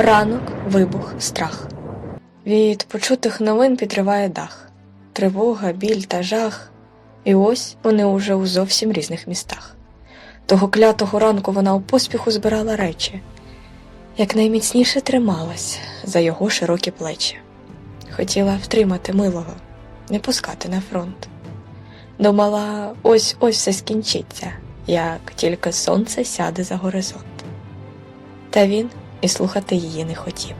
Ранок, вибух, страх. Від почутих новин підриває дах. Тривога, біль та жах. І ось вони уже у зовсім різних містах. Того клятого ранку вона у поспіху збирала речі, як найміцніше трималась за його широкі плечі. Хотіла втримати милого, не пускати на фронт. Думала, ось ось все скінчиться, як тільки сонце сяде за горизонт. Та він і слухати її не хотів.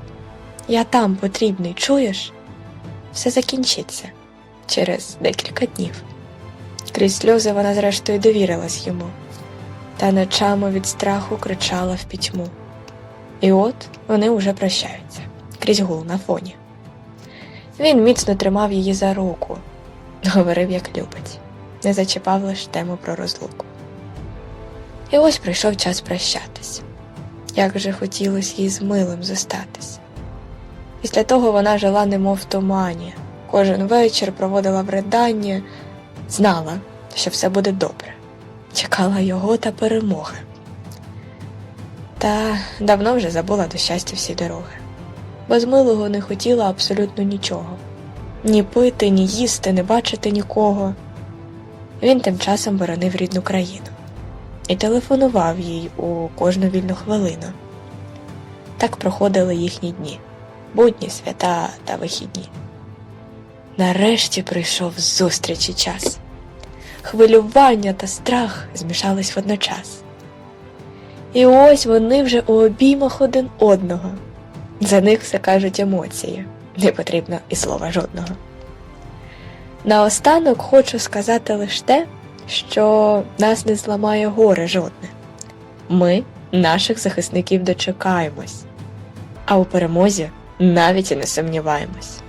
Я там потрібний, чуєш? Все закінчиться через декілька днів. Крізь сльози вона зрештою довірилась йому, та ночами від страху кричала в пітьму. І от вони уже прощаються крізь гул на фоні. Він міцно тримав її за руку, говорив, як любить, не зачіпав лиш тему про розлуку. І ось прийшов час прощатись. Як же хотілося їй з милим зостатись. Після того вона жила немов в тумані, кожен вечір проводила в риданні, знала, що все буде добре, чекала його та перемоги. Та давно вже забула до щастя всі дороги. Без милого не хотіла абсолютно нічого ні пити, ні їсти, не бачити нікого. Він тим часом боронив рідну країну і телефонував їй у кожну вільну хвилину. Так проходили їхні дні, будні, свята та вихідні. Нарешті прийшов зустрічі час. Хвилювання та страх змішались водночас. І ось вони вже у обіймах один одного. За них все кажуть емоції, не потрібно і слова жодного. Наостанок хочу сказати лише те, що нас не зламає горе жодне. Ми наших захисників дочекаємось, а у перемозі навіть і не сумніваємось.